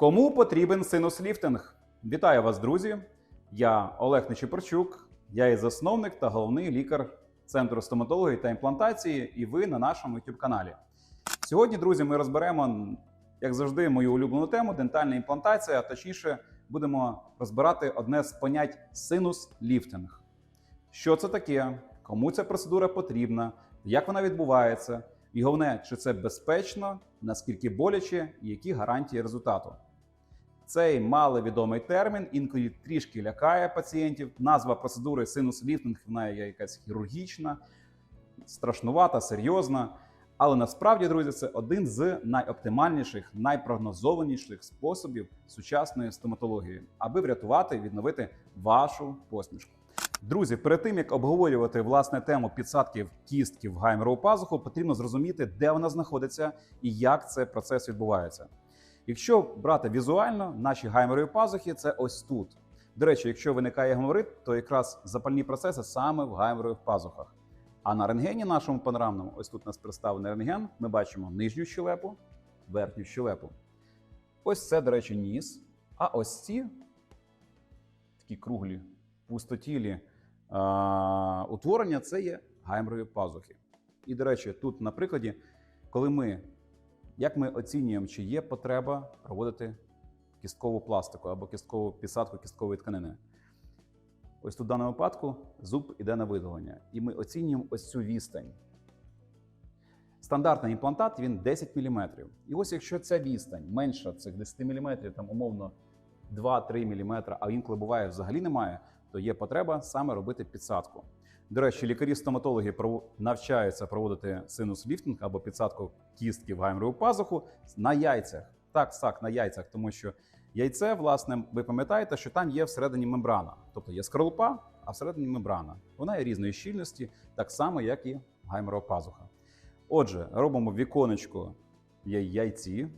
Кому потрібен синус-ліфтинг? Вітаю вас, друзі! Я Олег Нечипорчук, я є засновник та головний лікар Центру стоматології та імплантації, і ви на нашому youtube каналі. Сьогодні, друзі, ми розберемо, як завжди, мою улюблену тему дентальна імплантація, а точніше, будемо розбирати одне з понять синус-ліфтинг. Що це таке? Кому ця процедура потрібна? Як вона відбувається? І головне, чи це безпечно, наскільки боляче і які гарантії результату. Цей маловідомий термін інколи трішки лякає пацієнтів. Назва процедури синус-ліфтинг вона є якась хірургічна, страшнувата, серйозна. Але насправді, друзі, це один з найоптимальніших, найпрогнозованіших способів сучасної стоматології, аби врятувати і відновити вашу посмішку. Друзі, перед тим як обговорювати власне тему підсадків кістки в гаймерову пазуху, потрібно зрозуміти, де вона знаходиться і як цей процес відбувається. Якщо брати візуально, наші гаймерові пазухи це ось тут. До речі, якщо виникає геморит, то якраз запальні процеси саме в гаймерових пазухах. А на рентгені нашому панорамному, ось тут у нас представлений рентген, ми бачимо нижню щелепу, верхню щелепу. Ось це, до речі, ніс. А ось ці такі круглі, пустотілі а, утворення це є гаймерові пазухи. І, до речі, тут на прикладі, коли ми, як ми оцінюємо, чи є потреба проводити кісткову пластику або кісткову підсадку кісткової тканини. Ось тут в даному випадку зуб іде на видалення, і ми оцінюємо ось цю відстань. Стандартний імплантат він 10 мм. І ось якщо ця відстань менша цих 10 мм, там умовно 2-3 мм, а інколи буває взагалі немає, то є потреба саме робити підсадку. До речі, лікарі-стоматологи навчаються проводити синус-ліфтинг або підсадку кістки в гаймерову пазуху на яйцях. Так, так, на яйцях, тому що яйце, власне, ви пам'ятаєте, що там є всередині мембрана. Тобто є скорлупа, а всередині мембрана. Вона є різної щільності, так само, як і гаймерова пазуха. Отже, робимо віконечко яйці,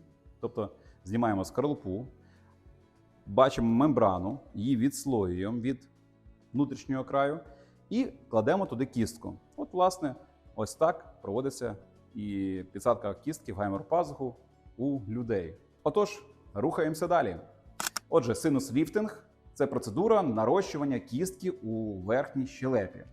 тобто знімаємо скорлупу, бачимо мембрану, її відслоюємо від внутрішнього краю і кладемо туди кістку. От, власне, ось так проводиться і підсадка кістки в гаймер пазуху у людей. Отож, рухаємося далі. Отже, синус-ліфтинг це процедура нарощування кістки у верхній щелепі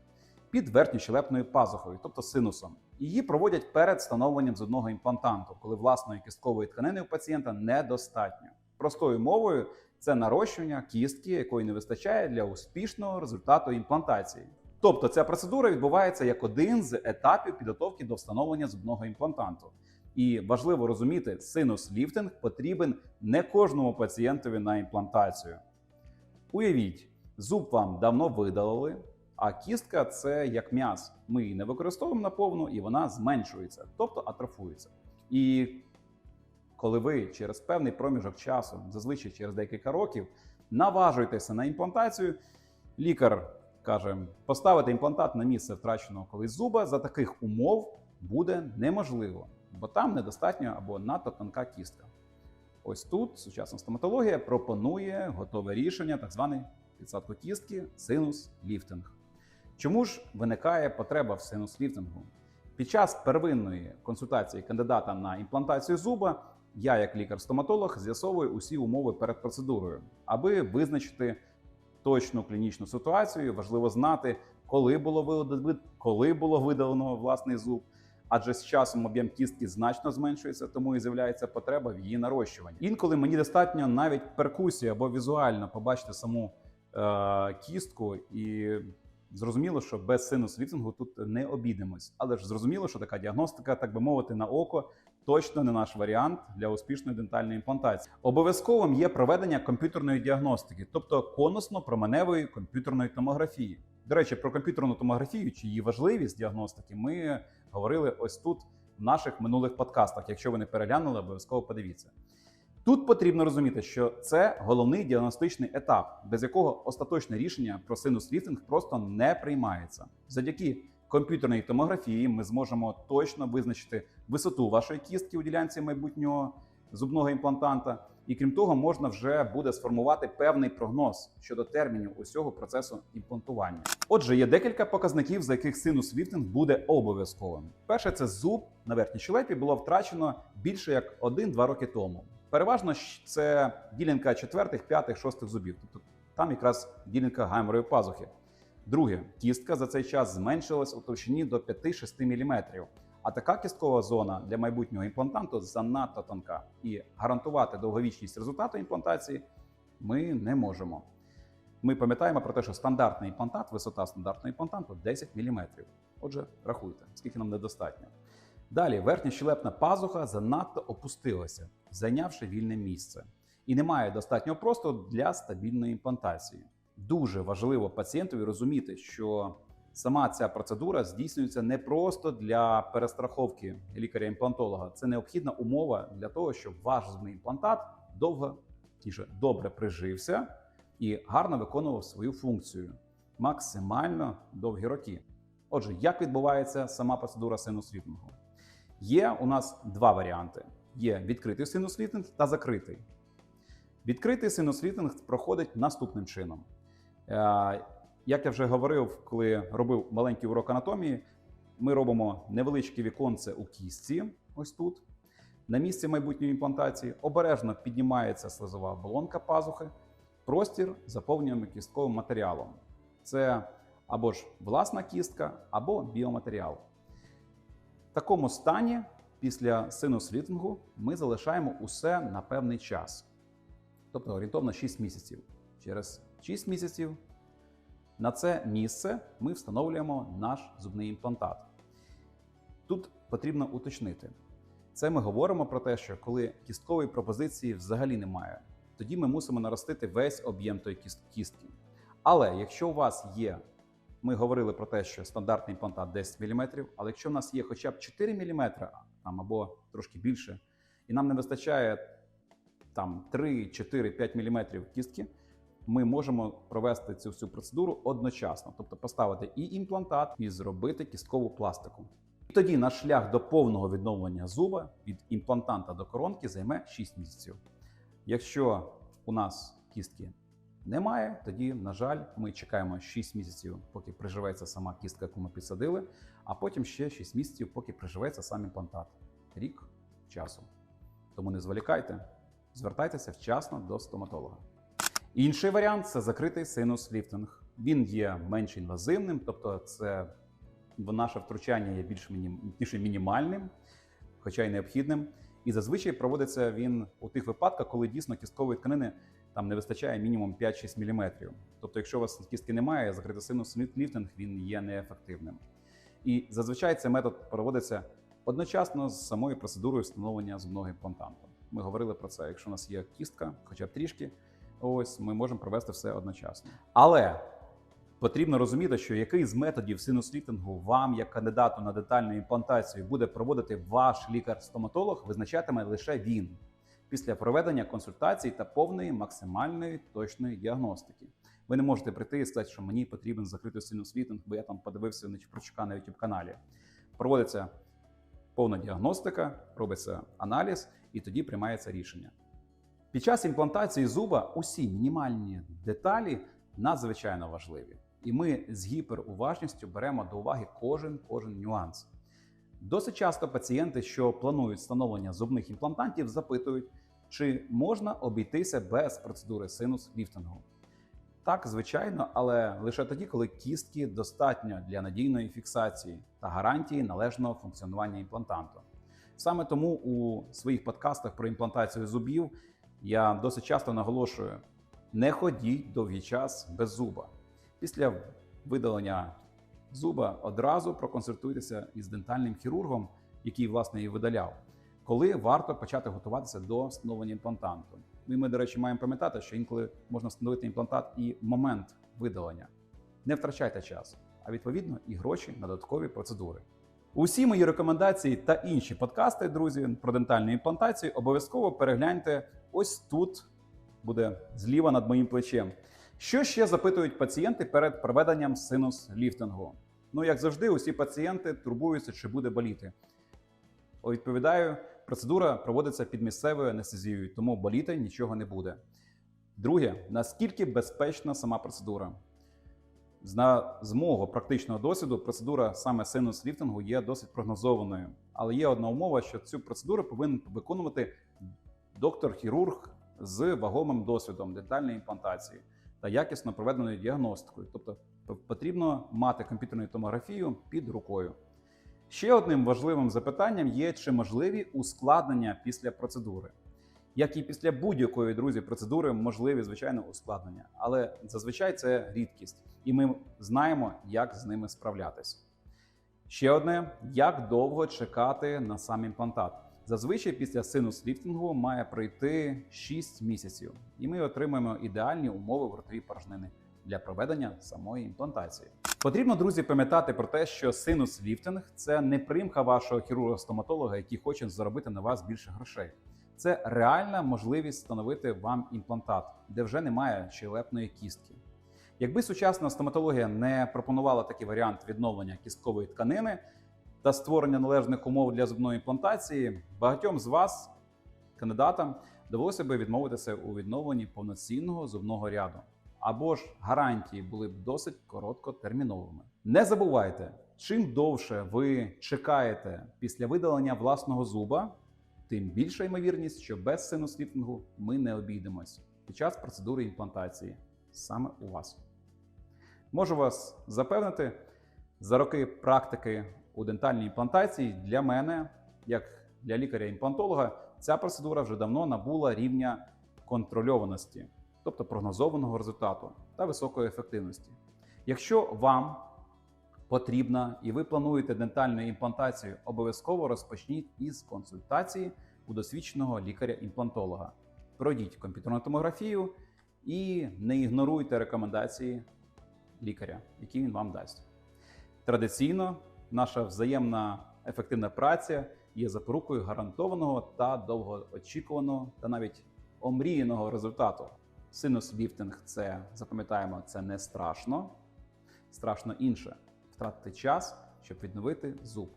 під верхньощелепною пазухою, тобто синусом. Її проводять перед встановленням зубного імплантанту, коли власної кісткової тканини у пацієнта недостатньо. Простою мовою це нарощування кістки, якої не вистачає для успішного результату імплантації. Тобто ця процедура відбувається як один з етапів підготовки до встановлення зубного імплантанту. І важливо розуміти, синус-ліфтинг потрібен не кожному пацієнтові на імплантацію. Уявіть, зуб вам давно видалили, а кістка це як м'яз. Ми її не використовуємо наповну, і вона зменшується, тобто атрофується. І коли ви через певний проміжок часу, зазвичай через декілька років, наважуєтеся на імплантацію, лікар каже, поставити імплантат на місце втраченого колись зуба за таких умов буде неможливо, бо там недостатньо або надто тонка кістка. Ось тут сучасна стоматологія пропонує готове рішення, так званий підсадку кістки, синус-ліфтинг. Чому ж виникає потреба в синус-ліфтингу? Під час первинної консультації кандидата на імплантацію зуба я, як лікар-стоматолог, з'ясовую усі умови перед процедурою, аби визначити точну клінічну ситуацію. Важливо знати, коли було коли було видалено власний зуб. Адже з часом об'єм кістки значно зменшується, тому і з'являється потреба в її нарощуванні. Інколи мені достатньо навіть перкусії або візуально побачити саму е- кістку, і зрозуміло, що без синус ліфтингу тут не обійдемось. Але ж зрозуміло, що така діагностика, так би мовити, на око точно не наш варіант для успішної дентальної імплантації. Обов'язковим є проведення комп'ютерної діагностики, тобто конусно-променевої комп'ютерної томографії. До речі, про комп'ютерну томографію чи її важливість діагностики ми говорили ось тут в наших минулих подкастах. Якщо ви не переглянули, обов'язково подивіться. Тут потрібно розуміти, що це головний діагностичний етап, без якого остаточне рішення про синус-ліфтинг просто не приймається. Завдяки комп'ютерній томографії ми зможемо точно визначити висоту вашої кістки у ділянці майбутнього зубного імплантанта. І крім того, можна вже буде сформувати певний прогноз щодо термінів усього процесу імплантування. Отже, є декілька показників, за яких синус ліфтинг буде обов'язковим. Перше, це зуб на верхній щелепі було втрачено більше як 1-2 роки тому. Переважно це ділянка четвертих, п'ятих, шостих зубів. Тобто там якраз ділянка гайморової пазухи. Друге, кістка за цей час зменшилась у товщині до 5-6 мм. А така кісткова зона для майбутнього імплантанту занадто тонка. І гарантувати довговічність результату імплантації ми не можемо. Ми пам'ятаємо про те, що стандартний імплантат, висота стандартного імплантанту 10 мм. Отже, рахуйте, скільки нам недостатньо. Далі верхня щелепна пазуха занадто опустилася, зайнявши вільне місце, і немає достатнього простору для стабільної імплантації. Дуже важливо пацієнтові розуміти, що сама ця процедура здійснюється не просто для перестраховки лікаря-імплантолога. Це необхідна умова для того, щоб ваш зубний імплантат довго точніше, добре прижився і гарно виконував свою функцію максимально довгі роки. Отже, як відбувається сама процедура синус-ліфтингу? Є у нас два варіанти: є відкритий синус-ліфтинг та закритий. Відкритий синус-ліфтинг проходить наступним чином. Е, Як я вже говорив, коли робив маленький урок анатомії, ми робимо невеличке віконце у кістці, ось тут. На місці майбутньої імплантації обережно піднімається слизова оболонка пазухи, простір заповнюємо кістковим матеріалом. Це або ж власна кістка, або біоматеріал. В такому стані після синус-ліфтингу ми залишаємо усе на певний час, тобто орієнтовно 6 місяців. Через 6 місяців на це місце ми встановлюємо наш зубний імплантат. Тут потрібно уточнити. Це ми говоримо про те, що коли кісткової пропозиції взагалі немає, тоді ми мусимо наростити весь об'єм тої кістки. Але якщо у вас є, ми говорили про те, що стандартний імплантат 10 мм, але якщо в нас є хоча б 4 мм там, або трошки більше, і нам не вистачає там 3, 4, 5 мм кістки, ми можемо провести цю всю процедуру одночасно, тобто поставити і імплантат, і зробити кісткову пластику. І тоді наш шлях до повного відновлення зуба від імплантанта до коронки займе 6 місяців. Якщо у нас кістки немає, тоді, на жаль, ми чекаємо 6 місяців, поки приживеться сама кістка, яку ми підсадили, а потім ще 6 місяців, поки приживеться сам імплантат. Рік часу. Тому не зволікайте, звертайтеся вчасно до стоматолога. Інший варіант це закритий синус-ліфтинг. Він є менш інвазивним, тобто це наше втручання є більш мінім, мінімальним, хоча й необхідним. І зазвичай проводиться він у тих випадках, коли дійсно кісткової тканини там не вистачає мінімум 5-6 мм. Тобто, якщо у вас кістки немає, закритий синус ліфтинг він є неефективним. І зазвичай цей метод проводиться одночасно з самою процедурою встановлення зубного імплантанту. Ми говорили про це. Якщо у нас є кістка, хоча б трішки, ось ми можемо провести все одночасно. Але Потрібно розуміти, що який з методів синус-ліфтингу вам, як кандидату на детальну імплантацію, буде проводити ваш лікар-стоматолог, визначатиме лише він після проведення консультацій та повної максимальної точної діагностики. Ви не можете прийти і сказати, що мені потрібен закритий синус-ліфтинг, бо я там подивився Нечіпорчука на youtube каналі. Проводиться повна діагностика, робиться аналіз, і тоді приймається рішення. Під час імплантації зуба усі мінімальні деталі надзвичайно важливі. І ми з гіперуважністю беремо до уваги кожен кожен нюанс. Досить часто пацієнти, що планують встановлення зубних імплантантів, запитують, чи можна обійтися без процедури синус ліфтингу. Так, звичайно, але лише тоді, коли кістки достатньо для надійної фіксації та гарантії належного функціонування імплантанту. Саме тому у своїх подкастах про імплантацію зубів я досить часто наголошую: не ходіть довгий час без зуба. Після видалення зуба одразу проконсультуйтеся із дентальним хірургом, який власне її видаляв, коли варто почати готуватися до встановлення імплантанту. І ми, до речі, маємо пам'ятати, що інколи можна встановити імплантат і момент видалення. Не втрачайте час, а відповідно і гроші на додаткові процедури. Усі мої рекомендації та інші подкасти, друзі, про дентальну імплантацію обов'язково перегляньте ось тут, буде зліва над моїм плечем. Що ще запитують пацієнти перед проведенням синус-ліфтингу? Ну, як завжди, усі пацієнти турбуються, чи буде боліти. Відповідаю, процедура проводиться під місцевою анестезією, тому боліти нічого не буде. Друге, наскільки безпечна сама процедура? З, мого практичного досвіду, процедура саме синус-ліфтингу є досить прогнозованою. Але є одна умова, що цю процедуру повинен виконувати доктор-хірург з вагомим досвідом дентальної імплантації та якісно проведеною діагностикою. Тобто потрібно мати комп'ютерну томографію під рукою. Ще одним важливим запитанням є, чи можливі ускладнення після процедури. Як і після будь-якої друзі процедури, можливі звичайно ускладнення, але зазвичай це рідкість, і ми знаємо, як з ними справлятись. Ще одне: як довго чекати на сам імплантат. Зазвичай після синус ліфтингу має пройти 6 місяців, і ми отримаємо ідеальні умови в ротовій порожнини для проведення самої імплантації. Потрібно, друзі, пам'ятати про те, що синус ліфтинг це не примха вашого хірурга-стоматолога, який хоче заробити на вас більше грошей. Це реальна можливість встановити вам імплантат, де вже немає щелепної кістки. Якби сучасна стоматологія не пропонувала такий варіант відновлення кісткової тканини та створення належних умов для зубної імплантації, багатьом з вас, кандидатам, довелося би відмовитися у відновленні повноцінного зубного ряду. Або ж гарантії були б досить короткотерміновими. Не забувайте, чим довше ви чекаєте після видалення власного зуба, тим більша ймовірність, що без синус-ліфтингу ми не обійдемось під час процедури імплантації саме у вас. Можу вас запевнити, за роки практики у дентальній імплантації для мене, як для лікаря-імплантолога, ця процедура вже давно набула рівня контрольованості, тобто прогнозованого результату та високої ефективності. Якщо вам потрібна і ви плануєте дентальну імплантацію, обов'язково розпочніть із консультації у досвідченого лікаря-імплантолога. Пройдіть комп'ютерну томографію і не ігноруйте рекомендації лікаря, які він вам дасть. Традиційно наша взаємна ефективна праця є запорукою гарантованого та довгоочікуваного та навіть омріяного результату. Синус ліфтинг це запам'ятаємо, це не страшно. Страшно інше втратити час, щоб відновити зуб,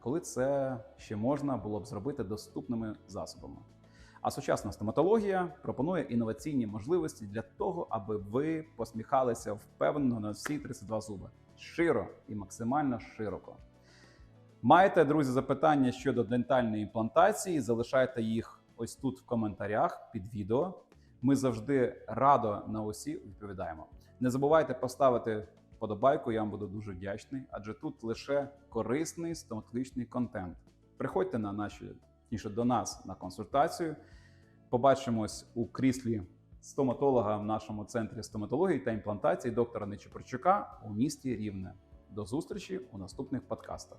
коли це ще можна було б зробити доступними засобами. А сучасна стоматологія пропонує інноваційні можливості для того, аби ви посміхалися впевнено на всі 32 зуби щиро і максимально широко. Маєте, друзі, запитання щодо дентальної імплантації? Залишайте їх ось тут в коментарях під відео. Ми завжди радо на усі відповідаємо. Не забувайте поставити вподобайку, я вам буду дуже вдячний, адже тут лише корисний стоматологічний контент. Приходьте на наші точніше, до нас на консультацію. Побачимось у кріслі стоматолога в нашому центрі стоматології та імплантації доктора Нечепорчука у місті Рівне. До зустрічі у наступних подкастах.